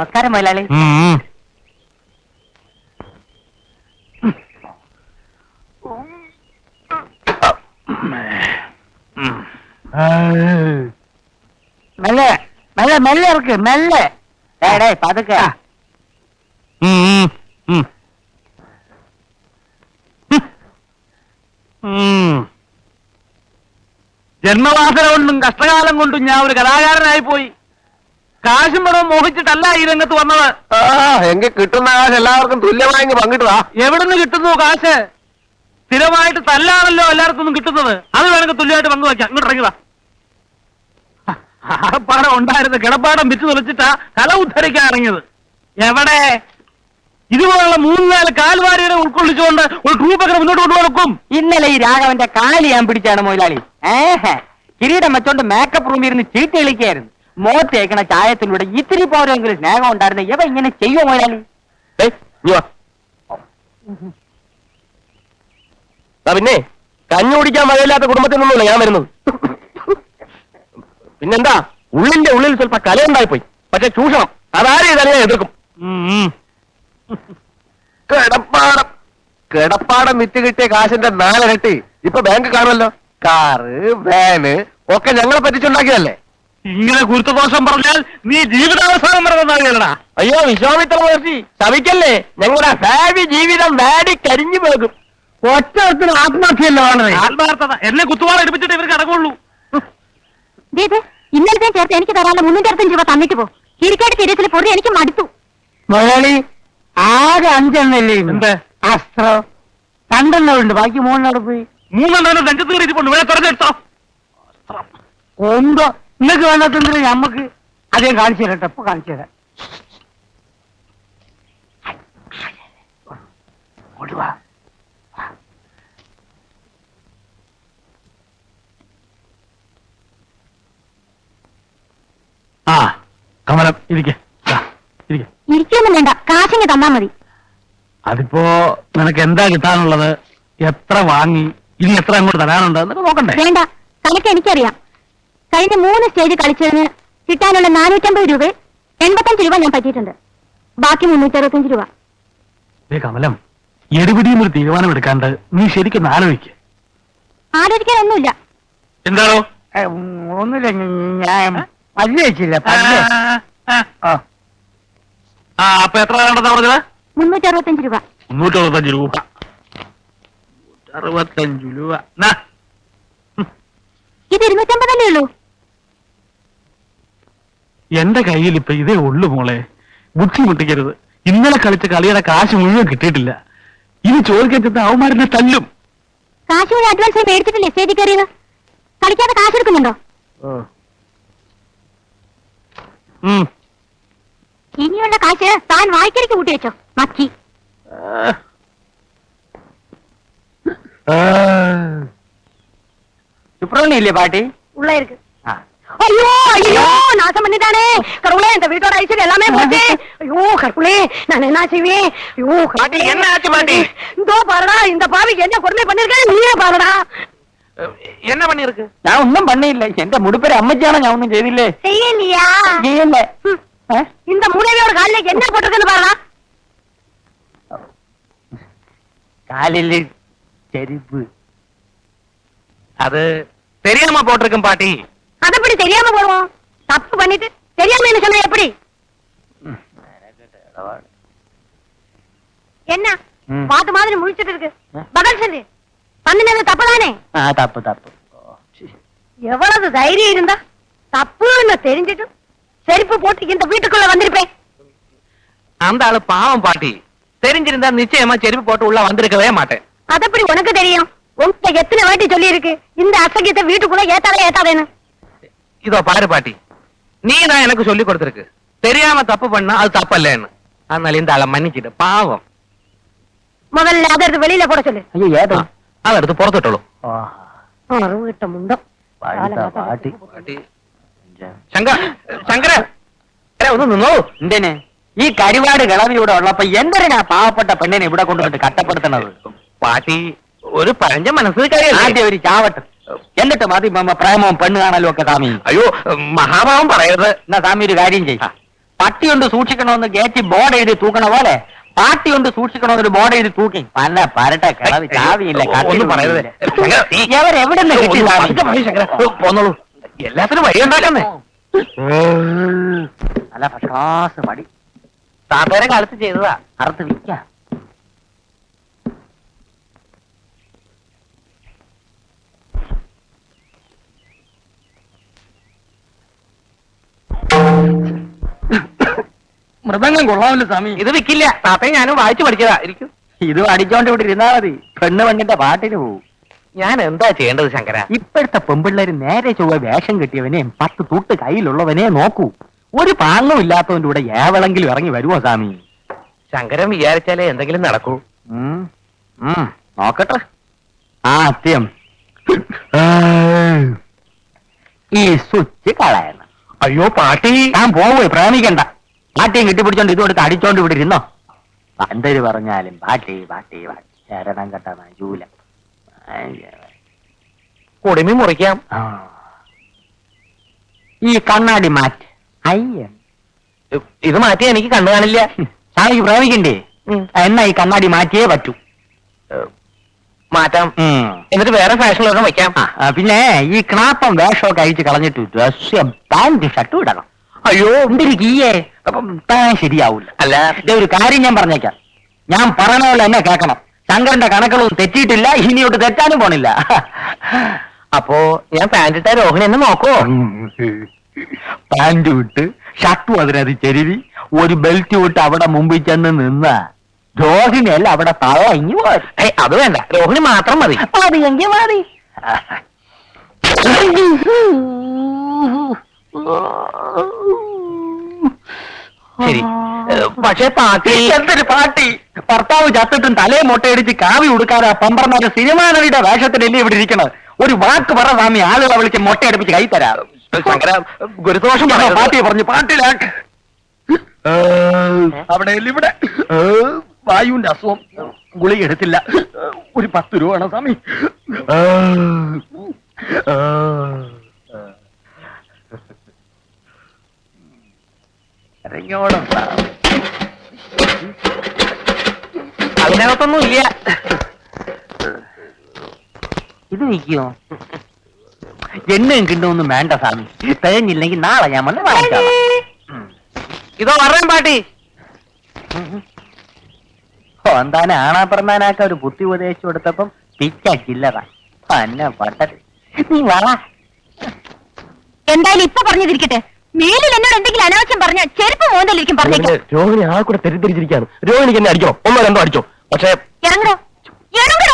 നമസ്കാരം മുതലാളി മെല്ലെ മെല്ലെ മെല്ലെ ഇറക്ക് മെല്ലെ. ഡേ പതുക്കെ. ജന്മവാസന കൊണ്ടും കഷ്ടകാലം കൊണ്ടും ഞാൻ ഒരു കലാകാരനായി പോയി. കാശും പണവും മോഹിച്ചിട്ടല്ല ഈ രംഗത്ത് വന്നത്. എങ്കിൽ കിട്ടുന്ന കാശ് എല്ലാവർക്കും തുല്യമായി പങ്കിട്ടതാ. എവിടുന്ന് കിട്ടുന്നു കാശ്? സ്ഥിരമായിട്ട് തല്ലാണല്ലോ എല്ലാവർക്കും ഒന്നും കിട്ടുന്നത്. അത് വേണമെങ്കിൽ തുല്യമായിട്ട് പങ്കുവയ്ക്കാം. ഇങ്ങോട്ട് ഇറങ്ങിയതാ. ആർപ്പാടം ഉണ്ടായിരുന്ന. കിടപ്പാടം വിറ്റ് തുളച്ചിട്ടാ കല ഉദ്ധരിക്കാൻ ഇറങ്ങിയത്. എവിടെ? ഇതുപോലുള്ള മൂന്ന് നാല് കാൽവാരികളെ ഉൾക്കൊള്ളിച്ചുകൊണ്ട് ഒരു ട്രൂപ്പൊക്കെ മുന്നോട്ട് കൊണ്ടുപോകും. ഇന്നലെ ഈ രാഘവന്റെ കാലി ഞാൻ പിടിച്ചാണ് മൊയിലാളി. ഏഹ്? കിരീടം വെച്ചോണ്ട് മേക്കപ്പ് റൂമിൽ ഇരുന്ന് ചീട്ട് കളിക്കായിരുന്നു മോത്ത് തേക്കണ ചായത്തിലൂടെ ഇത്തിരി പോരെങ്കിലും സ്നേഹം ഉണ്ടായിരുന്നു ഇവ ഇങ്ങനെ ചെയ്യോ മുതലാളി ഏയ്, ഇങ്ങ് വാ. ദാ പിന്നെ കഞ്ഞി കുടിക്കാൻ വകയില്ലാത്ത കുടുംബത്തിൽ നിന്നല്ല ഞാൻ വരുന്നത്. പിന്നെന്താ ഉള്ളിന്റെ ഉള്ളിൽ സ്വല്പ കലയുണ്ടായി പോയി പക്ഷെ ചൂഷണം അതാരും തന്നെ എതിർക്കും. കിടപ്പാടം. കിടപ്പാടം വിറ്റ് കിട്ടിയ കാശിന്റെ നാലിരട്ടി ഇപ്പൊ ബാങ്ക് കാണുമല്ലോ. കാറ് വാന് ഒക്കെ ഞങ്ങളെ പറ്റിച്ചുണ്ടാക്കിയതല്ലേ? ഇങ്ങനെ ഗുരുത്വദോഷം പറഞ്ഞാൽ നീ ജീവിതാവസാനം നന്നാകലടാ അയ്യോ വിശ്വാമിത്ര മഹർഷി ശവിക്കല്ലേ ഞങ്ങളുടെ ഭാവി ജീവിതം വാടി കരിഞ്ഞു പോകും. ഒറ്റത്തിന് ആത്മഹത്യയല്ലോ ആണത് ആത്മാർത്ഥത. എന്നെ കുത്തുവാള എടുപ്പിച്ചിട്ട് ഇവർക്ക് അടങ്ങുള്ളൂ. ഇന്നലത്തെ ചേർത്ത് എനിക്ക് തരാനുള്ള മുന്നൂറ്റി അറുപത്തഞ്ച് രൂപ തന്നിട്ട് പോ. കിരിക്കാട് തീരത്തിൽ പൊറി എനിക്ക് മടുത്തു. മുതലാളി ആകെ അഞ്ചെണ്ണല്ലേ എന്ത്? അസ്ത്രം. രണ്ടെണ്ണം ഉണ്ട്. ബാക്കി മൂന്നെണ്ണം പോയി. മൂന്നെണ്ണം രംഗത്ത് കയറി ഇരിപ്പുണ്ട് ഇവിടെ തുറന്നെടുത്തോ. എന്തോ നിങ്ങൾക്ക് വേണ്ടാത്തെന്തിന് നമ്മക്ക് അദ്ദേഹം കാണിച്ചു തരട്ടെ ഇപ്പൊ കാണിച്ചു തരാം. ഓടി ആ കമലം ഇരിക്കെ. ഇരിക്കെ. ഇരിക്കൊന്നും വേണ്ട കാശിങ്ങ് തന്നാ മതി. അതിപ്പോ നിനക്ക് എന്താ കിട്ടാനുള്ളത്? എത്ര വാങ്ങി ഇനി എത്ര അങ്ങോട്ട് തരാനുണ്ട്? എന്നൊക്കെ നോക്കണ്ടേ? വേണ്ട കണക്ക് എനിക്കറിയാം. കഴിഞ്ഞ മൂന്ന് സ്റ്റേജ് കളിച്ചതിന് കിട്ടാനുള്ള നാനൂറ്റമ്പത് രൂപ എൺപത്തഞ്ച് രൂപ ഞാൻ പറ്റിയിട്ടുണ്ട്. ബാക്കി മുന്നൂറ്റി അറുപത്തഞ്ച് രൂപ. ഏ കമലം എടുപിടിയും ഒരു തീരുമാനം എടുക്കാണ്ട് നീ ശരിക്കും ആലോചിക്ക. ആലോചിക്കാനൊന്നുമില്ല. എന്താണോ? ഒന്നുമില്ല ഞാൻ പല്ല് വെച്ചില്ല പല്ല്. ആ ആ. അപ്പൊ എത്ര വേണ്ടെന്നാ പറഞ്ഞത്? മുന്നൂറ്റി അറുപത്തഞ്ച് രൂപ. മുന്നൂറ്റി അറുപത്തഞ്ച് രൂപ. അറുപത്തഞ്ച് രൂപ. നാ. ഇത് ഇരുന്നൂറ്റമ്പതല്ലേ ഉള്ളൂ? എന്റെ കയ്യിൽ ഇപ്പൊ ഇതേ ഉള്ളു മോളെ. ബുദ്ധിമുട്ടിക്കരുത്. ഇന്നലെ കളിച്ച കളിയുടെ കാശ് മുഴുവൻ കിട്ടിയിട്ടില്ല. ഇനി ചോദിക്കാൻ ചെന്ന് അവന്മാരെന്നെ തല്ലും. കാശ് അഡ്വാൻസ് മേടിച്ചിട്ടില്ലേ സ്റ്റേജിൽ കളിക്കാതെ കാശ് എടുക്കുന്നുണ്ടോ? ഇനിയുള്ള കാശ് താൻ വായിക്കരിക്ക് കൂട്ടി വെച്ചോ മക്കി. സുപ്രമണി ഇല്ലേ പാട്ടി? ഉള്ളായിരിക്കും. ஐயோ ஐயோ நாசம் பண்ணிட்டானே. கடவுளே இந்த வீட்டோட ஐஸ்வர் எல்லாமே போச்சு. ஐயோ கடவுளே நான் என்ன செய்வேன்? ஐயோ பாட்டி என்ன ஆச்சு பாட்டி? இதோ பாருடா இந்த பாவிக்கு என்ன கொடுமை பண்ணிருக்கேன் நீயே பாருடா. என்ன பண்ணிருக்கு நான் ஒன்னும் பண்ண இல்ல எந்த முடிப்பேரு அம்மச்சியான நான் ஒன்னும் செய்தில்லே. செய்யலையா? செய்யல. இந்த முனைவியோட காலில என்ன போட்டிருக்குன்னு பாருடா. காலில் செரிப்பு அது தெரியாம போட்டிருக்கும் பாட்டி. அதப்படி தெரியாம போடுவோம். தப்பு பண்ணிட்டு தெரியாம என்ன சொன்ன எப்படி? என்ன? பாத்து மாதிரி முடிச்சிட்டு இருக்கு. பதில் சொல்லு. பண்ணினது தப்பு தானே தப்பு தப்பு. எவ்வளவு தைரியம் இருந்தா தப்புன்னு தெரிஞ்சிட்டு செருப்பு போட்டு இந்த வீட்டுக்குள்ள வந்திருப்பேன். அந்த ஆளு பாவம் பாட்டி. தெரிஞ்சிருந்தா நிச்சயமா செருப்பு போட்டு உள்ள வந்திருக்கவே மாட்டேன். அதப்படி உனக்கு தெரியும். உன்கிட்ட எத்தனை வாட்டி சொல்லி இருக்கு இந்த அசகியத்தை வீட்டுக்குள்ள ஏத்தாலே ஏத்தாதேன்னு. இதோ பாரு பாட்டி நீ தான் எனக்கு சொல்லி கொடுத்திருக்கு தெரியாம தப்பு பண்ணா அது தப்பல்லன்னு அதனால இந்த ஆளை மன்னிச்சிட்டு பாவம் முதல்ல அதை எடுத்து வெளியில போட சொல்லு അയ്യോ ഏതോ ஆ, அதை எடுத்து புறத்துட்டோளൂ അറിവിട്ട മുണ്ടം പാട്ടി பாட்டி ശങ്കര ശങ്കര ഏ, ഒന്ന് നിന്നോ എന്തിന് ഈ കരിവാട് കിളവി ഇവിടെ ഉള്ളപ്പോ എന്തിനാ പാവപ്പെട്ട പെണ്ണിനെ ഇവിടെ കൊണ്ടുപോയിട്ട് കട്ടപ്പെടുത്തണത് പാട്ടി ഒരു പഴഞ്ച മനസ്സ് കാര്യമല്ലേ ആദ്യം ഒരു ചാവട്ട് എന്നിട്ട് മതി മാമ പ്രേമവും പെണ്ണ് കാണലും ഒക്കെ സ്വാമി. അയ്യോ മഹാഭാവം പറയരുത്. എന്നാ സ്വാമി ഒരു കാര്യം ചെയ്യും. പട്ടി കൊണ്ട് സൂക്ഷിക്കണമെന്ന് ഗേറ്റ് ബോർഡ് എഴുതി തൂക്കണ പോലെ പാട്ടി കൊണ്ട് സൂക്ഷിക്കണമെന്നൊരു ബോർഡ് എഴുതി തൂക്കി. പല പരട്ടെ കിളവി ചാവിയില്ല ഒന്നും പറയരുത്. എവിടെ നിന്ന് കിട്ടി? പോന്നോളൂ. എല്ലാത്തിനും വഴി ഉണ്ടാക്കുന്നേ. അല്ല പക്ഷാസ് മടി താത്തേരെ കാലത്ത് ചെയ്തതാ. അറുത്ത് വിൽക്കാം. മൃദംഗം കൊള്ളാമല്ലോ സ്വാമി. ഇത് വിൽക്കില്ല താത്തയും ഞാനും വായിച്ചു പഠിച്ചതാ. ഇരിക്കും. ഇത് അടിച്ചോണ്ട് ഇവിടെ ഇരുന്നാ മതി. പെണ്ണ് പെണ്ണിന്റെ പാട്ടിന് പോവും. ഞാൻ എന്താ ചെയ്യേണ്ടത് ശങ്കര? ഇപ്പോഴത്തെ പെമ്പിള്ളേര് നേരെ ചൊവ്വ വേഷം കെട്ടിയവനെയും പത്ത് തൂട്ട് കയ്യിലുള്ളവനെ നോക്കൂ. ഒരു പാങ്ങും ഇല്ലാത്തവന്റെ കൂടെ ഏവളെങ്കിലും ഇറങ്ങി വരുമോ സ്വാമി? ശങ്കരൻ വിചാരിച്ചാലേ എന്തെങ്കിലും നടക്കൂ. ഉം. ഉം. നോക്കട്ടെ. ആ അത്യം ഈ സ്വിച്ച് കളയണം. അയ്യോ പാട്ടി. ഞാൻ പോവേ പ്രേമിക്കണ്ട. പാട്ടിയും കെട്ടിപ്പിടിച്ചോണ്ട് ഇതുകൊണ്ട് അടിച്ചോണ്ട് ഇവിടെ ഇരുന്നോ? പന്തര് പറഞ്ഞാലും പാട്ടി പാട്ടി പാട്ടി. ശരണം കെട്ട മജൂല കൊടുമി മുറിക്കാം. ഈ കണ്ണാടി മാറ്റ്. അയ്യ. ഇത് മാറ്റി എനിക്ക് കണ്ണു കാണില്ല. സ്വാമിക്ക് പ്രേമിക്കണ്ടേ. എന്നാ ഈ കണ്ണാടി മാറ്റിയേ പറ്റൂ. മാറ്റാം. എന്നിട്ട് വേറെ ഫാഷനിലൊന്നും വെക്കാം. ആ, പിന്നെ ഈ ക്ലാപ്പം വേഷമൊക്കെ അഴിച്ച് കളഞ്ഞിട്ട് ഡ്രസ് വിടണം ഷർട്ടും ഇടണം. അയ്യോ. ഉണ്ടിരിക്കേ അപ്പം താൻ ശരിയാവൂല. അല്ല. ദേ ഒരു കാര്യം ഞാൻ പറഞ്ഞേക്കാം. ഞാൻ പറയണ പോലെ എന്നെ കേൾക്കണം. ശങ്കറിന്റെ കണക്കുകളൊന്നും തെറ്റിയിട്ടില്ല ഇനിയോട്ട് തെറ്റാനും പോണില്ല. അപ്പോ ഞാൻ പാന്റ് ഇട്ട രോഹിണി എന്ന് നോക്കോ പാന്റ് വിട്ട് ഷർട്ടും അതിനകത്ത് ചെരുവി ഒരു ബെൽറ്റ് വിട്ട് അവിടെ മുമ്പിൽ ചെന്ന് നിന്ന രോഹിണിയല്ല അവിടെ തള്ള ഇങ്ങി പോരും അത് വേണ്ട. രോഹിണി മാത്രം മതി. മതി എങ്കിൽ മതി. ശരി. പക്ഷെ പാട്ടി എന്തൊരു പാട്ടി ഭർത്താവ് ചത്തിട്ടും തലയെ മുട്ടയടിച്ച് കാവി ഉടുക്കാതെ പമ്പർമാര് സിനിമാനടിയുടെ വേഷത്തിലല്ലേ ഇവിടെ ഇരിക്കണത്? ഒരു വാക്ക് പറ സ്വാമി ആളുകളെ വിളിച്ച് മുട്ടയടിപ്പിച്ച് കൈ തരാം ശങ്കര ഗുരുദോഷം പറഞ്ഞു പാട്ടിയെ പറഞ്ഞു പാട്ടിലാക്ക് അവിടെ ഇവിടെ. വായുവിന്റെ അസുഖം ഗുളിക എടുത്തില്ല. ഒരു പത്ത് രൂപ വേണം സ്വാമി. ഇറങ്ങിയോണം സ്വാമി. അതിനകത്തൊന്നും ഇല്ല ഇത് നിൽക്കുമോ എണ്ണയും കിണ്ടൊന്നും വേണ്ട സ്വാമി. തികഞ്ഞില്ലെങ്കിൽ നാളെ ഞാൻ വന്ന് വാങ്ങിക്കാം ഇതോ പറയാൻ പാട്ടി. ഓ എന്താനെ ഒരു ബുദ്ധി ഉപദേശിച്ചു കൊടുത്തപ്പം പിച്ച ചില്ലറ. പന്ന പട്ടത്. നീ വള എന്തായാലും ഇപ്പൊ പറഞ്ഞതിരിക്കട്ടെ. മേലിൽ എന്നോട് എന്തെങ്കിലും അനാവശ്യം പറഞ്ഞ ചെരുപ്പ് മോന്തലിരിക്കും പറഞ്ഞേക്കാം. രോഹിണി ആ കൂടെ തെറ്റിദ്ധരിച്ചിരിക്കുകയാണ്. രോഹിണിക്ക് എന്നെ അടിക്കോ ഒന്നോ രണ്ടോ അടിച്ചോ? പക്ഷേ ഇറങ്ങടോ ഇറങ്ങടോ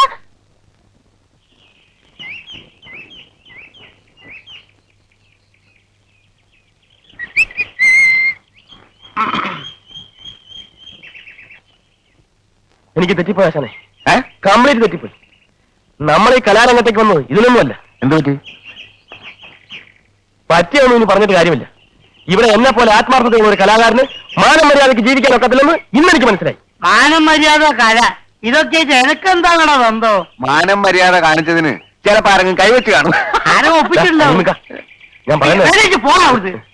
എനിക്ക് തെറ്റിപ്പോയ ആശാനെ. കംപ്ലീറ്റ് തെറ്റിപ്പോയി. നമ്മൾ ഈ കലാരംഗത്തേക്ക് വന്നത് ഇതിനൊന്നുമല്ല എന്ത് പറ്റി? പറ്റിയൊന്നും ഇനി പറഞ്ഞിട്ട് കാര്യമില്ല. ഇവിടെ എന്നെ പോലെ ആത്മാർത്ഥതയുള്ള ഒരു കലാകാരന് മാനം മര്യാദയ്ക്ക് ജീവിക്കാൻ ഒക്കത്തില്ലെന്ന് ഇന്ന് എനിക്ക് മനസ്സിലായി. മാനം മര്യാദ കല. ഇതൊക്കെ എനക്കെന്താണോ ബന്ധോ? മാനം മര്യാദ കാണിച്ചതിന് ചിലപ്പോ ആരെങ്കിലും കൈവച്ച് കാണും. ആരും ഒപ്പിച്ചിട്ടുണ്ടോ ഞാൻ പറയുന്നത്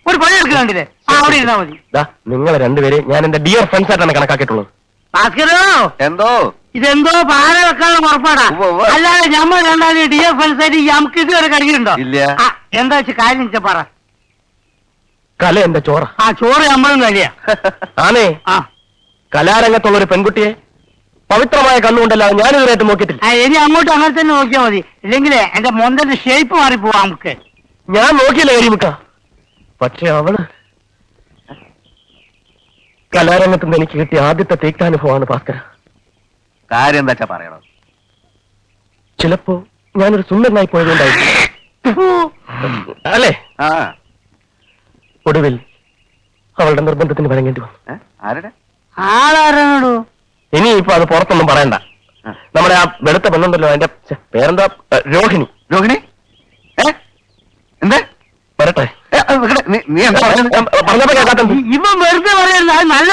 ഒരു പണി എടുക്കുന്നുണ്ടില്ലേ ആ അവിടെ ഇരുന്നാ മതി. ദാ, നിങ്ങളെ രണ്ടുപേരെ ഞാൻ എന്റെ ഡിയർ ഫ്രണ്ട്സ് ആയിട്ടാണ് കണക്കാക്കിയിട്ടുള്ളത്. ഭാസ്കരോ എന്തോ? ഇതെന്തോ പാല വെക്കാനുള്ള പുറപ്പാടാ ഉവ്വ്. അല്ലാതെ ഞമ്മ രണ്ടാമത് ഡി എഫ് എൽ സൈഡ് നമുക്ക് ഇതുവരെ കഴിയുണ്ടോ ഇല്ല. ആ, എന്താ വെച്ച് കാര്യം വെച്ചാ പറ. കല എന്റെ ചോറ. ആ ചോറ് നമ്മളും കഴിയാ ആണേ? ആ. കലാരംഗത്തുള്ള ഒരു പെൺകുട്ടിയെ പവിത്രമായ കണ്ണുകൊണ്ടല്ലാതെ ഞാൻ ഇതുവരെയായിട്ട് നോക്കിയിട്ടില്ല. ആ, ഇനി അങ്ങോട്ട് അങ്ങനെ തന്നെ നോക്കിയാ മതി. ഇല്ലെങ്കിലേ എന്റെ മൊന്തന്റെ ഷേപ്പ് മാറിപ്പോവാ നമുക്ക് ഞാൻ നോക്കിയില്ല കരിമുക്ക. പക്ഷെ അവൾ കലാരംഗത്ത് നിന്ന് എനിക്ക് കിട്ടിയ ആദ്യത്തെ തീക്താനുഭവമാണ് ഭാസ്കര. കാര്യം എന്താ വെച്ചാ പറയണം ചിലപ്പോ ഞാനൊരു സുന്ദരനായി പോയതുകൊണ്ടായിരിക്കും അല്ലേ? ആ. ഒടുവിൽ അവളുടെ നിർബന്ധത്തിന് വഴങ്ങേണ്ടി വന്നു. ഏ? ആരുടെ? ആളാരണോ? ഇനി ഇപ്പൊ അത് പുറത്തൊന്നും പറയണ്ട. നമ്മുടെ ആ വെളുത്ത പെണ്ണുണ്ടല്ലോ അതിന്റെ ഛെ, പേരെന്താ? ഏ, രോഹിണി. രോഹിണി? ഏ? എന്താ? വരട്ടെ. ഏ, അത് നിക്കടെ. നീ- നീ എന്താ പറഞ്ഞത് പറഞ്ഞപ്പോ കേൾക്കാത്തത് ഇവൻ വെറുതെ പറയരുത് അത് നല്ല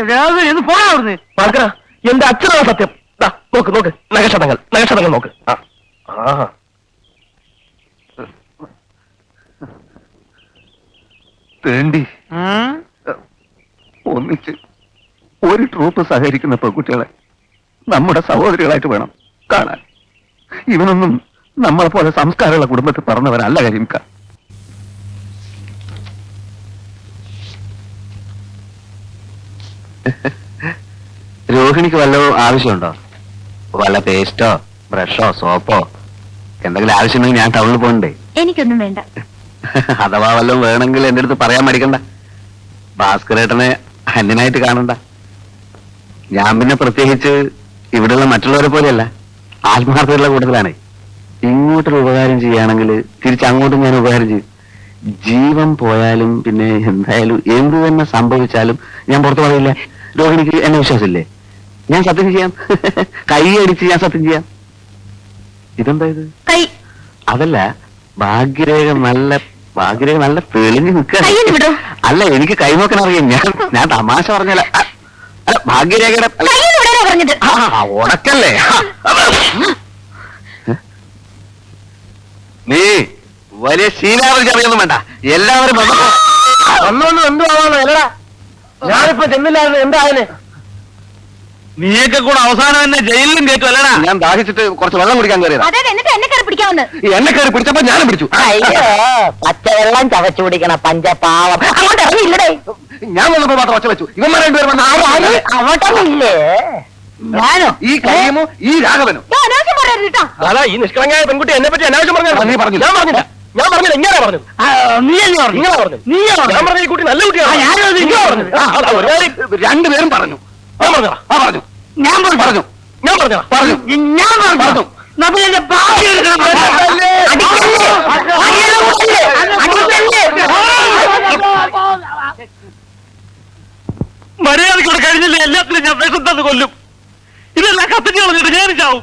ഒന്ന് പോണ അവിടുന്ന്. ഭാസ്കര എന്റെ അച്ഛനാണ് സത്യം. ദാ, നോക്ക് നോക്ക്. നഗക്ഷതങ്ങൾ നഗക്ഷതങ്ങൾ നോക്ക്. ആ. ആ. തേണ്ടി. ഒരു ട്രൂപ്പ് സഹകരിക്കുന്ന പെൺകുട്ടികളെ നമ്മുടെ സഹോദരികളായിട്ട് വേണം കാണാൻ. ഇവനൊന്നും നമ്മളെ പോലെ സംസ്കാരമുള്ള കുടുംബത്തിൽ പറഞ്ഞവരല്ല കരിമിക്ക. രോഹിണിക്ക് വല്ലതും ആവശ്യമുണ്ടോ? വല്ല പേസ്റ്റോ ബ്രഷോ സോപ്പോ? എന്തെങ്കിലും ആവശ്യമുണ്ടെങ്കിൽ ഞാൻ ടൗണിൽ പോകണ്ടേ? എനിക്കൊന്നും വേണ്ട. അഥവാ വല്ലതും വേണമെങ്കിൽ എന്റെ അടുത്ത് പറയാൻ മടിക്കണ്ട. ഭാസ്കരേട്ടനെ അന്യനായിട്ട് കാണണ്ട. ഞാൻ പിന്നെ പ്രത്യേകിച്ച് ഇവിടെയുള്ള മറ്റുള്ളവരെ പോലെയല്ല. ആത്മാർത്ഥതയുള്ള കൂട്ടത്തിലാണ്. ഇങ്ങോട്ടൊരു ഉപകാരം ചെയ്യുകയാണെങ്കിൽ തിരിച്ചങ്ങോട്ടും ഞാൻ ഉപകാരം ചെയ്യും. ജീവൻ പോയാലും പിന്നെ എന്തായാലും എന്ത് തന്നെ സംഭവിച്ചാലും ഞാൻ പുറത്തു പറയില്ല. രോഹിണിക്ക് എന്നെ വിശ്വാസമില്ലേ ഞാൻ സത്യം ചെയ്യാം. കൈ അടിച്ച് ഞാൻ സത്യം ചെയ്യാം. ഇതെന്താ ഇത്? കൈ. അതല്ല ഭാഗ്യരേഖ നല്ല ഭാഗ്യരേഖ നല്ല തെളിഞ്ഞു നിൽക്കുക. അല്ല എനിക്ക് കൈ നോക്കാൻ അറിയാം. ഞാൻ ഞാൻ തമാശ പറഞ്ഞല്ല അല്ല ഭാഗ്യരേഖയുടെ ഉടക്കല്ലേ? നീ വലിയ ശീലാവധി അറിയൊന്നും വേണ്ട. എല്ലാവരും വന്നു ഒന്നൊന്നും എന്തു അല്ലടാ ഞാനിപ്പോ ചെന്നില്ലായിരുന്നു. എന്തായാലും നീയൊക്കെ കൂടെ അവസാനം തന്നെ ജയിലിലും കയറ്റും അല്ലടാ? ഞാൻ ദാഹിച്ചിട്ട് കുറച്ച് വെള്ളം കുടിക്കാൻ കയറിയതാ. അതെ എന്നിട്ട് എന്നെ കയറി പിടിക്കാവുന്ന ഈ എന്നെ കയറി പിടിച്ചപ്പോ ഞാനും പിടിച്ചു. അയ്യോ പച്ചവെള്ളം ചവച്ചു കുടിക്കണ പഞ്ചപാവം. അങ്ങോട്ട് ഇറങ്ങിയില്ലടേ. ഞാൻ വന്നപ്പോ മാത്രം ഒച്ച വെച്ചു. ഇവന്മാർ രണ്ടുപേരും വന്ന് അങ്ങോട്ടൊന്നില്ലേ ഞാനോ? ഈ കഴിയുമോ ഈ രാഘവനും. അനാവശ്യം പറയരുത് കേട്ടോ. അതാ ഈ നിഷ്കളങ്കായ പെൺകുട്ടി എന്നെ പറ്റി അനാവശ്യം പറഞ്ഞു നീ പറഞ്ഞില്ല. ഞാൻ പറഞ്ഞില്ല. ഞാൻ പറഞ്ഞത് എങ്ങനെയാ പറഞ്ഞത്. നീയല്ലേ പറഞ്ഞു നിങ്ങളാ പറഞ്ഞു നീ ഞാൻ പറഞ്ഞ ഈ കുട്ടി നല്ല കുട്ടിയാണ് ആ, ഞാനും അത് നിങ്ങളാ പറഞ്ഞത്. ആ, അതാ, ഒരു കാര്യം രണ്ടുപേരും പറഞ്ഞു. ഞാൻ പറഞ്ഞതാ? ആ പറഞ്ഞു. ഞാൻ പറഞ്ഞു പറഞ്ഞു. ഞാൻ പറഞ്ഞതാ? പറഞ്ഞു. ഞാൻ പറഞ്ഞു. നമ്മൾ എന്റെ ഭാഗ്യം എടുക്കണം. അടിക്കല്ലേ? അടിക്കല്ലേ? അടിക്കല്ലേ? മര്യാദക്കൂടെ കഴിഞ്ഞില്ലേ? എല്ലാത്തിനും ഞാൻ വിഷം തന്ന് കൊല്ലും. ഇതെല്ലാം കത്തിച്ച് കളഞ്ഞിട്ട് ഞാൻ ചാവും.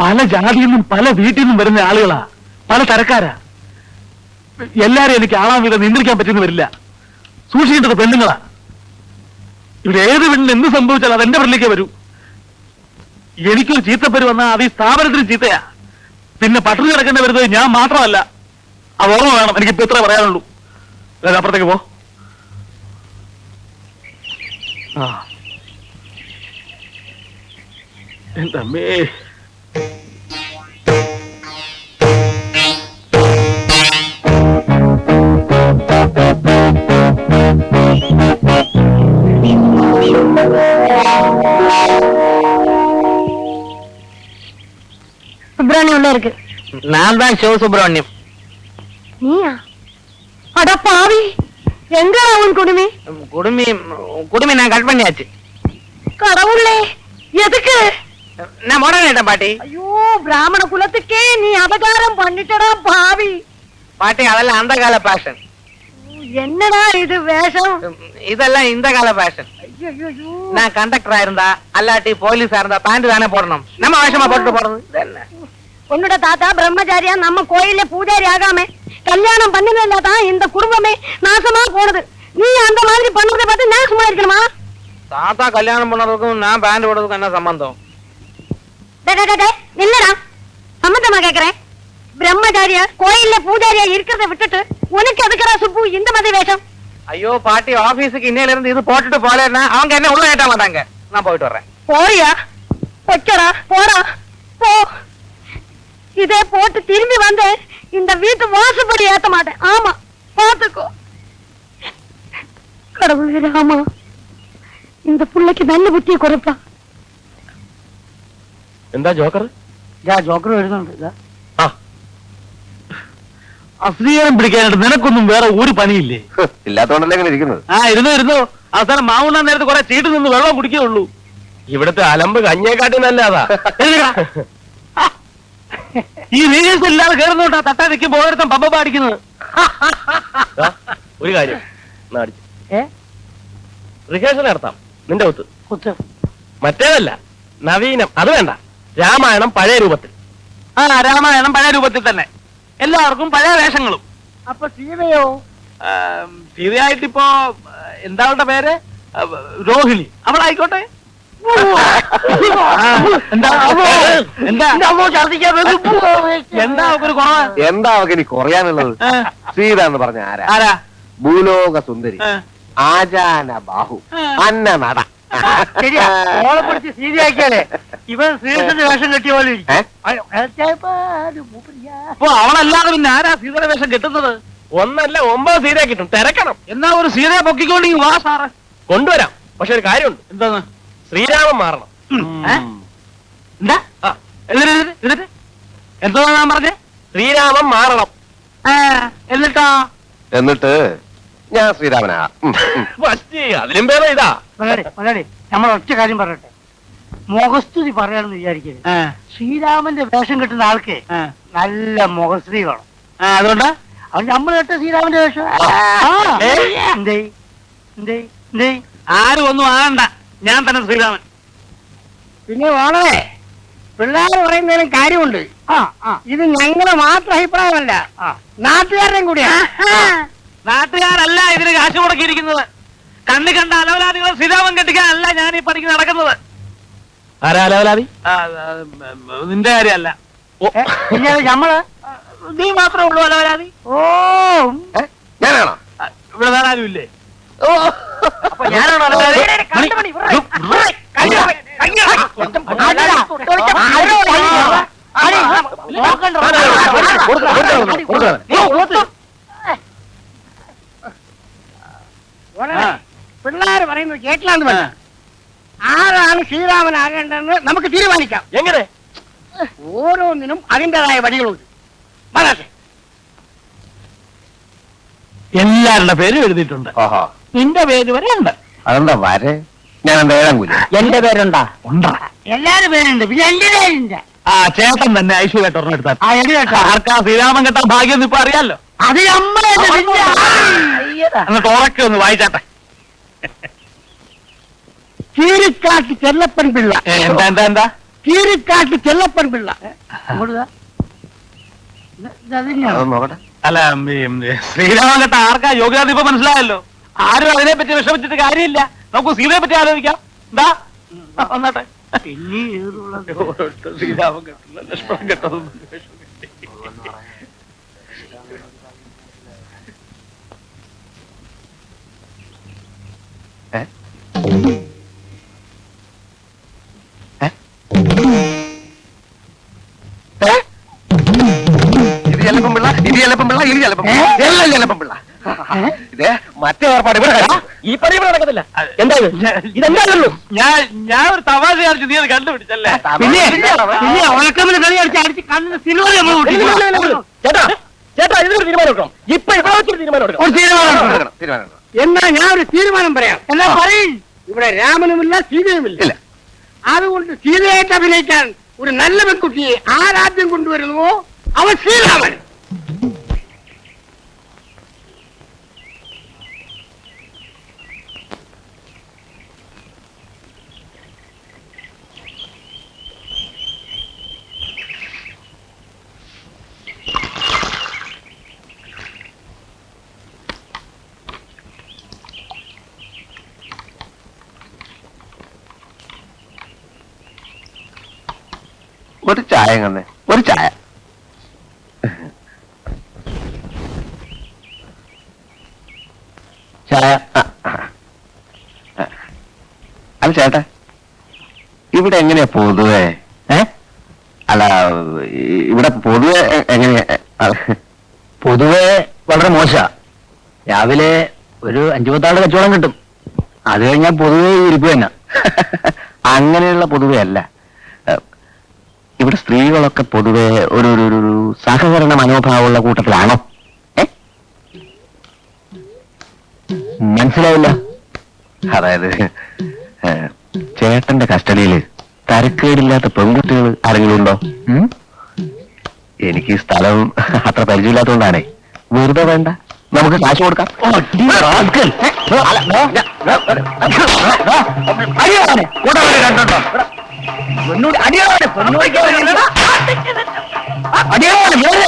പല ജാതിയിൽ നിന്നും പല വീട്ടിൽ നിന്നും വരുന്ന ആളുകളാ. പല തരക്കാരാ. എല്ലാരും എനിക്ക് ആളാൻ വീട് നിയന്ത്രിക്കാൻ പറ്റുന്ന വരില്ല. സൂക്ഷിക്കേണ്ടത് പെണ്ണുങ്ങളാ. ഇവിടെ ഏത് പെണ്ണിന് എന്ത് സംഭവിച്ചാൽ അത് എന്റെ പെണ്ണിലേക്ക് വരൂ. എനിക്കൊരു ചീത്തപ്പേര് വന്നാൽ അത് ഈ സ്ഥാപനത്തിന് ചീത്തയാ. പിന്നെ പട്ടിണി കിടക്കേണ്ടി വരുന്നത് ഞാൻ മാത്രമല്ല. അത് ഓർമ്മ വേണം. എനിക്കിപ്പോ ഇത്ര പറയാനുള്ളൂ. അപ്പുറത്തേക്ക് പോ. ആ. என் சுப்பிரமணியம் உள்ள இருக்கு. நான் சிவ சுப்பிரமணியம் நீயா? அட பாவி. எங்க உன் குடுமி? குடுமி குடுமி நான் கட் பண்ணியாச்சு. கடவுளே எதுக்கு? நான் முடங்கிட்டேன் பாட்டி? ஐயோ பிராமண குலத்துக்கே நீ அபகாரம் பண்ணிட்டடா பாவி. பாட்டி அதெல்லாம் அந்த கால பேஷன் என்னடா இது வேஷம்? இதெல்லாம் இந்த கால பேஷன் நான் கண்டக்டரா இருந்தா அல்லாட்டி போலீஸா இருந்தா பேண்ட் தானே போடணும். நம்ம வேஷமா போட்டு போறது? உன்னோட தாத்தா பிரம்மச்சாரியா நம்ம கோயில்ல பூஜாரி ஆகாம கல்யாணம் பண்ணினா தான் இந்த குடும்பமே நாசமா போனது. நீ அந்த மாதிரி பண்றதை பார்த்து நான் சும்மா இருக்கணுமா? தாத்தா கல்யாணம் பண்ணதுக்கும் நான் பேண்ட் போடுறதுக்கும் என்ன சம்பந்தம்? நில்லுடா. சம்மந்தமா கேக்குறேன்? பிரம்மச்சாரியா கோயில்ல பூஜாரியா இருக்கிறத விட்டுட்டு உனக்கு எதுக்குடா சுப்பு இந்த மாதிரி வேஷம்? ஐயோ பாட்டி ஆபீஸுக்கு இன்னையில இருந்து இது போட்டுட்டு போலேன்னா அவங்க என்ன உள்ள ஏட்ட மாட்டாங்க. நான் போயிட்டு வர்றேன். போறியா? வைக்கடா போடா போ. இதே போட்டு திரும்பி வந்து இந்த வீட்டு வாசப்படி ஏத்த மாட்டேன். ஆமா பாத்துக்கோ. கடவுளே ராமா. இந்த புள்ளைக்கு நல்ல புத்தியை குறைப்பா എന്താ ജോക്കർ? ജോക്കർ വരുന്നുണ്ട് അശ്ലീലം പിടിക്കാനായിട്ട് നിനക്കൊന്നും വേറെ ഒരു പണിയില്ലേ? ഇല്ലാത്തോണ്ടല്ലേ ഇങ്ങനെ ഇരിക്കുന്നത്? ആ ഇരുന്നു ഇരുന്നു. അവസാനം മാവുണ്ണാൻ നേരത്തെ കുറെ ചീട്ട് നിന്ന് വെള്ളം കുടിക്കുകയുള്ളൂ ഇവിടത്തെ അലമ്പ് കഞ്ഞേക്കാട്ടി നല്ലതാ. ഈ റീൽസ് ഇല്ലാതെ കയറുന്നോട്ടാ തട്ടാ നിൽക്കും ഓരോരുത്തൻ പമ്പ പാടിക്കുന്നത് ദാ, ഒരു കാര്യം. റിഹേഴ്സൽ നടത്താം. നിന്റെ ഒത്ത്. മറ്റേതല്ല. നവീനം. അത് വേണ്ട. രാമായണം പഴയ രൂപത്തിൽ. ആ രാമായണം പഴയ രൂപത്തിൽ തന്നെ. എല്ലാവർക്കും പഴയ വേഷങ്ങളും. അപ്പൊ സീതയോ? സീതയായിട്ടിപ്പോ എന്താ അവളുടെ പേര്? രോഹിണി. അവളായിക്കോട്ടെ എന്താ എന്താ എന്താ ഒരു കുറവ്? എന്താ അവക്ക് ഇനി കുറയാനുള്ളത്? സീത എന്ന് പറഞ്ഞ ആരാ? ആരാ? ഭൂലോക സുന്ദരി. ആചാന ബാഹു. അന്ന നട ശരിയാ ഓളെ പിടിച്ച് സീരിയാക്കിയാലേ ഇവൻ ശ്രീകൃഷ്ണന്റെ വേഷം കെട്ടിയ പോലെ ഇരിക്കും. ഏ? അയ്യോ, ഏച്ചായപ്പാ, ഒരു മൂപ്പരിയാ. അപ്പൊ അവളല്ലാതെ പിന്നെ ആരാ സീതയുടെ വേഷം കെട്ടുന്നത്? ഒന്നല്ല ഒമ്പത് സീതയെ കിട്ടും. തിരക്കണം. എന്നാ ഒരു സീതയെ പൊക്കിക്കൊണ്ടെങ്കിൽ വാ സാറ്. കൊണ്ടുവരാം. പക്ഷെ ഒരു കാര്യമുണ്ട്. എന്താണ് ശ്രീരാമൻ മാറണം. എന്താ? ഞാൻ പറഞ്ഞേ? ശ്രീരാമൻ മാറണം. ആ, എന്നിട്ടാ? എന്നിട്ട് ഞാൻ ശ്രീരാമനാ. ഉം, ഉം. ഫസ്റ്റ് അതിലും പേരെ ഇതാ. മുതലാളി, മുതലാളി, നമ്മൾ ഒറ്റ കാര്യം പറയട്ടെ. മുഖസ്തുതി പറയാണെന്ന് വിചാരിക്കരുത്. ആ, ശ്രീരാമന്റെ വേഷം കിട്ടുന്ന ആൾക്ക് ആ, നല്ല മുഖസ്തുതി വേണം. ആ, അതുകൊണ്ട്? അവൻ നമ്മൾ കേട്ട ശ്രീരാമന്റെ വേഷം. ആ, ഏ? എന്തേ? എന്തേ? എന്തേ? ആരും ഒന്നും ആകണ്ട. ഞാൻ തന്നെ ശ്രീരാമൻ. പിന്നെ വളരെ പിള്ളേർ പറയുന്നതിനും കാര്യമുണ്ട്. ആ ആ. ഇത് ഞങ്ങളെ മാത്രം അഭിപ്രായമല്ല. നാട്ടുകാരുടെയും കൂടിയാ. ഇതിന് കാശ് മുടക്കിയിരിക്കുന്നത് കണ്ണി കണ്ട അലവലാദികളെ ശ്രീരാമൻ കെട്ടിക്കാനല്ല ഞാൻ ഈ പണിക്ക് നടക്കുന്നത് ആരാ അലവലാതി നിന്റെ കാര്യമല്ല നമ്മൾ നീ മാത്രമേ ഉള്ളൂ അലവലാതി ഓ ഞാനാണോ ഇവിടെ വേറെ ആരും ഇല്ലേ ഓ അപ്പൊ ഞാനാണോ അലവലാതി? മണി, യ്യോ, അടിടാ, തൊളിച്ച ആരോ അടിടാ. അടി, നോക്കണ്ട. കൊടുക്കണം, കൊടുക്കണം. നീ ഉള്ളത്ത്. ഓനെ, ആ. പിള്ളേര് പറയുന്നത് കേട്ടില്ലാന്ന് വേണ്ട ആരാണ് ശ്രീരാമനാകേണ്ടതെന്ന് നമുക്ക് തീരുമാനിക്കാം. എങ്ങനെ? ഓരോന്നിനും അതിന്റെതായ വഴികളുണ്ട്. വരാട്ടെ എല്ലാവരുടെ പേരും എഴുതിയിട്ടുണ്ട്. ഓഹോ നിന്റെ പേര് വരെ ഉണ്ട്. അതെന്താ വരെ? ഞാൻ എന്താ ഏഴാം കൂലി? എന്റെ പേരുണ്ടാ? ഉണ്ടാ? എല്ലാരും പേരുണ്ട്. പിന്നെ എന്റെ ആ ചേട്ടൻ തന്നെ ഐശ്വര്യ ഒരെണ്ണം എടുത്താൽ. ആർക്കാ ശ്രീരാമൻ കെട്ടാൻ ഭാഗ്യം ഇപ്പൊ അറിയാലോ? അത് നമ്മളല്ലേ പിന്നെ അയ്യടാ. എന്നിട്ട് ഉറക്കെ ഒന്ന് വായിച്ചാട്ടെ. കീരിക്കാട്ട് ചെല്ലപ്പൻ പിള്ള. ഏ, എന്താ എന്താ എന്താ? കീരിക്കാട്ട് ചെല്ലപ്പൻ പിള്ള. ഇങ്ങോട്ട് വാ. ഇത് ഇത് അതിനെയാണോ? അതൊന്ന് നോക്കട്ടെ. അല്ല ഉം, ഉം, ശ്രീരാമൻ കെട്ട ആർക്കാ യോഗ്യത ഇപ്പൊ മനസ്സിലായല്ലോ? ആരും അതിനെ പറ്റി വിഷമിച്ചിട്ട് കാര്യമില്ല. നമുക്ക് സീതയെ പറ്റി ആലോചിക്കാം. എന്താ? വന്നാട്ടെ. പിന്നെ ഏതുള്ളത്? ശ്രീരാമൻ കെട്ടില്ല ലക്ഷ്മണൻ കെട്ടതൊന്നും ഏ? ഏ? ഏ? ഇത് ചെലപ്പം പിള്ള ഇത് ചെലപ്പം പിള്ള ഇത് ചെലപ്പം. എല്ലാം ചെലപ്പം പിള്ള. ഇത് മറ്റേ ഏർപ്പാട് ഇവിടെ. ഈ പണി ഇവിടെ നടക്കത്തില്ല. എന്താ ഇത് ഇതെന്താണല്ലോ? ഞാൻ ഞാൻ ഒരു തമാശ കാണിച്ചു നീ അത് കണ്ടുപിടിച്ചല്ലേ? പിന്നെ പിന്നെ ഉണക്കമിന് കളി അടിച്ച് അടിച്ച് കണ്ണിന് സിൽവർ നമ്മൾ. ചേട്ടാ ചേട്ടാ ഇതിനൊരു തീരുമാനം എടുക്കണം. ഇപ്പൊ ഇവിടെ വെച്ചൊരു തീരുമാനം എടുക്കണം. ഒരു. തീരുമാനം, തീരുമാനം എടുക്കണം. എന്നാ ഞാൻ ഒരു തീരുമാനം പറയാം. എന്നാ പറയും. ഇവിടെ രാമനുമില്ല സീതയുമില്ല. ഇല്ല. അതുകൊണ്ട് സീതയായിട്ട് അഭിനയിക്കാൻ ഒരു നല്ല പെൺകുട്ടിയെ ആരാദ്യം കൊണ്ടുവരുന്നുവോ? അവൻ ശ്രീരാമൻ. ഒരു ചായ തന്നെ ഒരു ചായ. ചായ. അല്ല ചേട്ടാ ഇവിടെ എങ്ങനെയാ പൊതുവെ? അല്ല ഇവിടെ പൊതുവെ എങ്ങനെയാ? പൊതുവെ വളരെ മോശ. രാവിലെ ഒരു അഞ്ചു പത്താളുടെ കച്ചവടം കിട്ടും. അത് കഴിഞ്ഞാൽ പൊതുവെ ഇരിപ്പ് തന്നെ. അങ്ങനെയുള്ള പൊതുവെ അല്ല. സ്ത്രീകളൊക്കെ പൊതുവെ ഒരു ഒരു- ഒരു സഹകരണ മനോഭാവമുള്ള കൂട്ടത്തിലാണോ മനസ്സിലായില്ല അതായത് ചേട്ടന്റെ കസ്റ്റഡിയിൽ തരക്കേടില്ലാത്ത പെൺകുട്ടികൾ ആരെങ്കിലും ഉണ്ടോ എനിക്ക് സ്ഥലം അത്ര പരിചയമില്ലാത്തതുകൊണ്ടാണേ വെറുതെ വേണ്ട നമുക്ക് കാശ് കൊടുക്കാം കൂടെ பொண்ணோடு அடியோட பொண்ணோடு അടിയാണ്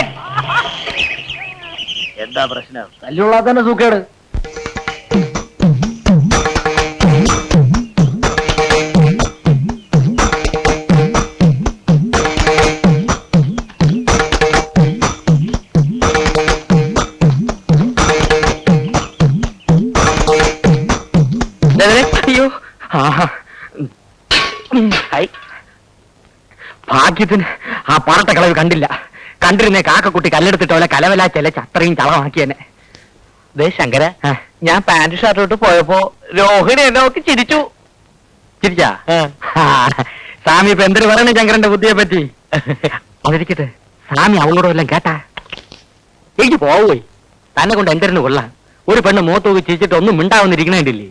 എന്താ പ്രശ്നം? തല്ലുള്ള തന്നെ സൂക്കേട് അയ്യോ. ആഹാ. ഹൈ ഭാഗ്യത്തിന് ആ പാറട്ട കളവ് കണ്ടില്ല. കണ്ടിരുന്നേ കാക്കക്കുട്ടി കല്ലെടുത്തിട്ട് പോലെ കലവല ചെലച്ച് അത്രയും ചളമാക്കിയെന്നെ ദേ ശങ്കര ഞാൻ പാന്റ് ഷർട്ട് ഇട്ട് പോയപ്പോ രോഹിണി എന്നെ നോക്കി ചിരിച്ചു. ചിരിച്ചാ? സ്വാമി ഇപ്പൊ എന്തൊരു പറയണേ ശങ്കരന്റെ ബുദ്ധിയെ പറ്റി? അതിരിക്കട്ടെ സ്വാമി അവളോട് വല്ലതും കേട്ടാ? എനിക്ക് പോവുപോയി തന്നെ കൊണ്ട് എന്തരന് കൊള്ളാം. ഒരു പെണ്ണ് മുഖത്ത് നോക്കി ചിരിച്ചിട്ട് ഒന്നും മിണ്ടാവുന്നിരിക്കണേണ്ടില്ലേ?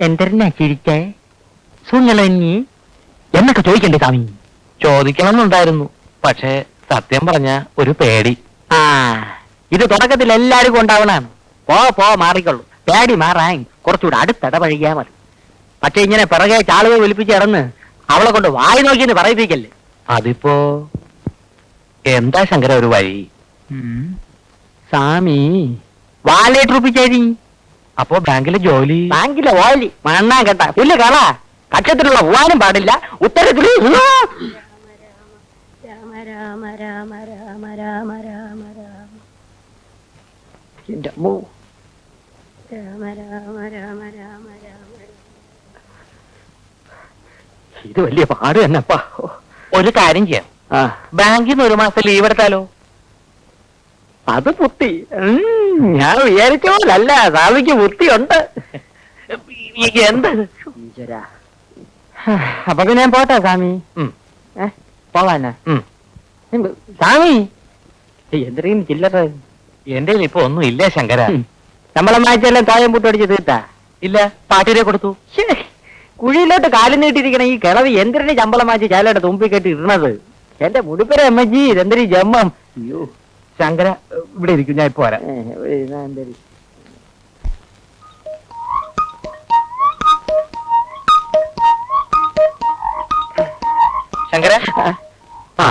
എന്തരനാ ചിരിച്ചേ? സുങ്ങളഞ്ഞി എന്നൊക്കെ ചോദിക്കണ്ടേ സ്വാമി? ചോദിക്കണമെന്നുണ്ടായിരുന്നു. പക്ഷേ സത്യം പറഞ്ഞ ഒരു പേടി. ആ. ഇത് തുടക്കത്തിൽ എല്ലാവർക്കും ഉണ്ടാവണാണ് പോ പോ മാറിക്കൊള്ളു. പേടി മാറാൻ കുറച്ചുകൂടെ അടുത്തിടപഴകിയാ മതി. പക്ഷെ ഇങ്ങനെ പിറകെ ചാളുകൾ വിളിപ്പിച്ച് ഇറന്ന് അവളെ കൊണ്ട് വായി നോക്കിയെന്ന് പറയിപ്പിക്കല്ലേ? അതിപ്പോ എന്താ ശങ്കര ഒരു വഴി? സ്വാമി വാലേറ്റ് റുപ്പിച്ചേരി അപ്പോ ബാങ്കിലെ ജോലി? ബാങ്കിലെ ജോലി മണ്ണാ കേട്ട പുല്ല് കള. കക്ഷത്തിലുള്ള പോവാനും പാടില്ല. ഉത്തരത്തിൽ രാമ രാമ രാമ രാമ രാമ രാമ. രാമ അമ്മോ. രാമ രാമ രാമ രാമ രാമ ഇത് വലിയ പാട് തന്നെപ്പാ. ഒരു കാര്യം ചെയ്യാം. ബാങ്കിൽ നിന്ന് ഒരു മാസം ലീവ് എടുത്താലോ? അത് പുത്തി. ഉം, ഞാൻ വിചാരിച്ച പോലല്ല. സ്വാമിക്ക് ബുദ്ധിയുണ്ട്. എന്ത്? അപ്പൊ പിന്നെ ഞാൻ പോട്ടെ സ്വാമി. ഏ പോവാനാ? സ്വാമി? എന്തെങ്കിലും ചില്ലറ. എന്റെ ഇപ്പൊ ഒന്നും ഇല്ല ശങ്കര. നമ്മളെ മാച്ചെല്ലാം തായം പൂട്ടടിച്ച് തീർത്താ? ഇല്ല പാട്ടിരെ കൊടുത്തു. കുഴിയിലോട്ട് കാലം നീട്ടിയിരിക്കണ ഈ കിളവ് എന്തിനെ ശമ്പളം മാറ്റി ചാലയുടെ തുമ്പി കെട്ടി ഇടണത് എന്റെ മുടിപ്പര അമ്മജി ഇതെന്തൊരു ജമ്മം. അയ്യോ. ശങ്കര ഇവിടെ ഇരിക്കും ഞാൻ ഇപ്പൊ വരാം. ശങ്കര? ആ.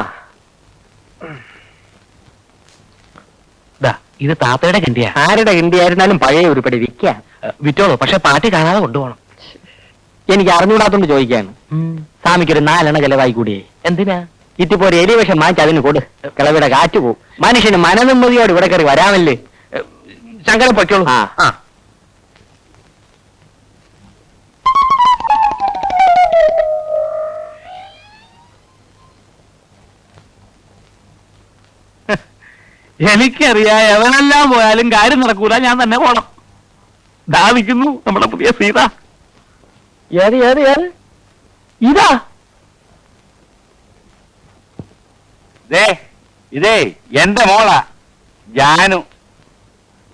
ഇത് താത്തയുടെ കിണ്ടിയാ. ആരുടെ കിണ്ടിയായിരുന്നാലും പഴയ ഉരുപ്പടി വിൽക്കാം. വിറ്റോളൂ പക്ഷെ പാട്ടി കാണാതെ കൊണ്ടുപോകണം. എനിക്ക് അറിഞ്ഞുകൂടാത്തോണ്ട് ചോദിക്കാണ്. സ്വാമിക്ക് ഒരു നാലെണ്ണ ചെലവായി കൂടിയേ. എന്തിനാ? ഇത്തിപ്പോ ഒരു എലിവേഷം മാറ്റി അതിന് കൊടു. കിളവിടെ കാറ്റ് പോവും മനുഷ്യന് മനനിമ്മതിയോട് ഇവിടെ കയറി വരാമല്ലേ? ശങ്കരൻ പൊയ്ക്കോളൂ. ആ. എനിക്കറിയാം എവനെല്ലാം പോയാലും കാര്യം നടക്കൂല. ഞാൻ തന്നെ പോണം. ദാവിക്കുന്നു നമ്മുടെ പുതിയ സീത. ഏത് ഏത് ഏത്? ഇതാ. ദേ ഇതേ എന്റെ മോളാ ജാനു.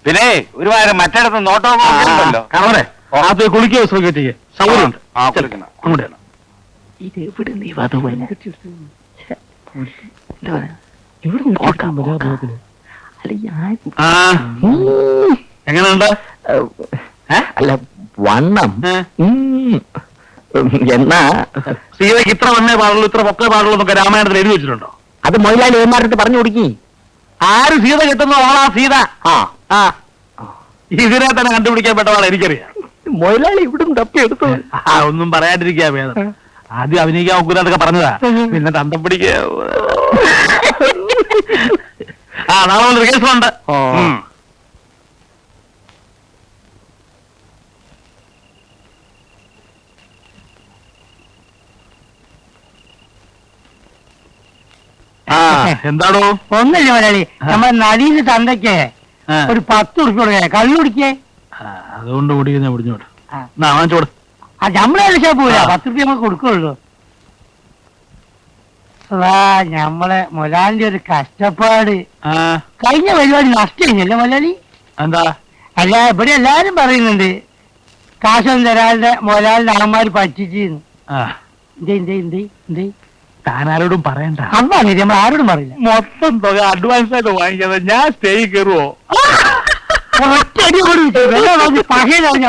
പിന്നെ ഒരു ഒരുപാട് മറ്റിടത്ത് നോട്ടോ അത് സൗകര്യമുണ്ട്. അങ്ങോട്ട് ചെല്ലാം. ഇത് എവിടെ നീ വധുവന അല്ല ഞാൻ എങ്ങനെയുണ്ട്? അല്ല വണ്ണം. എന്നാ? സീതയ്ക്ക് ഇത്ര വണ്ണേ പാടുള്ളൂ ഇത്ര പൊക്കേ പാടുള്ളൂ എന്നൊക്കെ രാമായണത്തിൽ എഴുതി വെച്ചിട്ടുണ്ടോ? അത് മൊയിലാലി ഏമാരുടെ പറഞ്ഞു കൊടുക്കി. ആര് സീത കിട്ടുന്ന? ആളാ സീത. ആ. ആ. ഇതിനെ തന്നെ കണ്ടുപിടിക്കാൻ പെട്ടതാണ് എനിക്കറിയാം. മൊയിലാളി ഇവിടുന്ന് തപ്പിയെടുത്തു ആ ഒന്നും പറയാണ്ടിരിക്കാ ഭേദം ആദ്യം അഭിനയിക്കാൻ ഒക്കൂലൊക്കെ പറഞ്ഞതാ. പിന്നെ തന്തം പിടിക്കുക ആ നാളെ റിഹേഴ്സലുണ്ട് ഓ. ആ എന്താടോ? ഒന്നില്ല മലയാളി. നമ്മുടെ നദീന്റെ തന്തയ്ക്ക് ആ. ഒരു പത്ത് ഉറുപ്പ് കൊടുക്കേ. കള്ളു കുടിക്കേ? ആ, അതുകൊണ്ട് ഓടിക്കുന്ന പിടിഞ്ഞോട്ട് ആ. വാങ്ങിച്ചോട്. ആ നമ്മളെ പോരാ. ആ. പത്ത് ഉറുപ്പ് നമുക്ക് കൊടുക്കുള്ളൂ. അതാ ഞമ്മളെ മൊലാലിന്റെ ഒരു കഷ്ടപ്പാട്. ആ. കഴിഞ്ഞ പരിപാടി നഷ്ടല്ലേ മൊലാലി എന്താ? അല്ല ഇവിടെ എല്ലാരും പറയുന്നുണ്ട്. കാശൊന്നും തരാതെ മൊലാലിന്റെ അമ്മമാര് പറ്റിച്ചിരുന്നു. ആ. എന്തേ എന്തേ എന്തേ എന്തേ? താനാരോടും പറയണ്ട. അതാണ് നമ്മൾ ആരോടും പറയില്ല. മൊത്തം തുക അഡ്വാൻസ് ആയിട്ട് വാങ്ങിക്കാതെ ഞാൻ സ്റ്റേ കയറുവോ കൂടി വിട്ടു. വെള്ളം നോക്കി പകയിലാണ്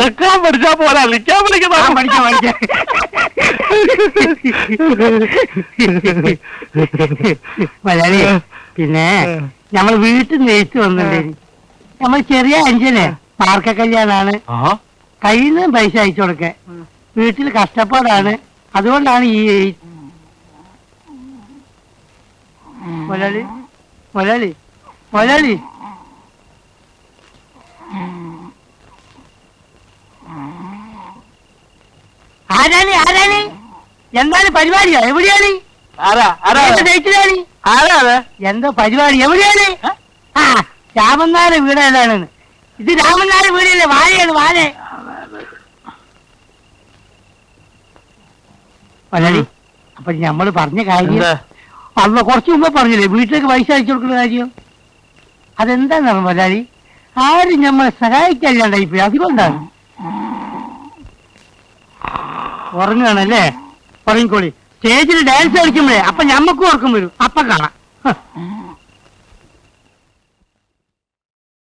കക്കാൻ പഠിച്ചാ നിൽക്കാൻ പഠിക്കുന്ന പഠിക്കാൻ പഠിക്കാം മലയാളി പിന്നെ നമ്മൾ വീട്ടിൽ നെയ്ച്ച് വന്നിട്ടുണ്ട് നമ്മൾ ചെറിയ അഞ്ചന് പാർക്ക കല്യാണാണ്. കയ്യിൽ നിന്ന് പൈസ അയച്ചു കൊടുക്ക വീട്ടിൽ കഷ്ടപ്പാടാണ്. അതുകൊണ്ടാണ് ഈ മൊലാളി മൊലാളി മലയാളി മലയാളി ആരാണി ആരാണി എന്താണ് പരിപാടിയാ എവിടെയാണ്? എന്താ പരിപാടി? എവിടെയാണ്? ആ രാമനാഥ വീട് ഏതാണ് ഇത് രാമനാഥ വീടല്ലേ? വാഴയാണ് വാഴ. മലയാളി അപ്പൊ ഞമ്മൾ പറഞ്ഞ കാര്യം? അന്ന് കുറച്ച് മുമ്പ് പറഞ്ഞില്ലേ വീട്ടിലേക്ക് പൈസ അയച്ചു കൊടുക്കുന്ന കാര്യം? അതെന്താണെന്ന് മലയാളി? ആരും നമ്മളെ സഹായിക്കല്ലാണ്ടായി പോയി. അതുകൊണ്ടാണ് ഉറങ്ങുകയാണല്ലേ? ഉറങ്ങിക്കോളി സ്റ്റേജിൽ ഡാൻസ് കളിക്കുമ്പോഴേ അപ്പൊ ഞമ്മക്കും ഉറക്കം വരും. അപ്പൊ കാണാം.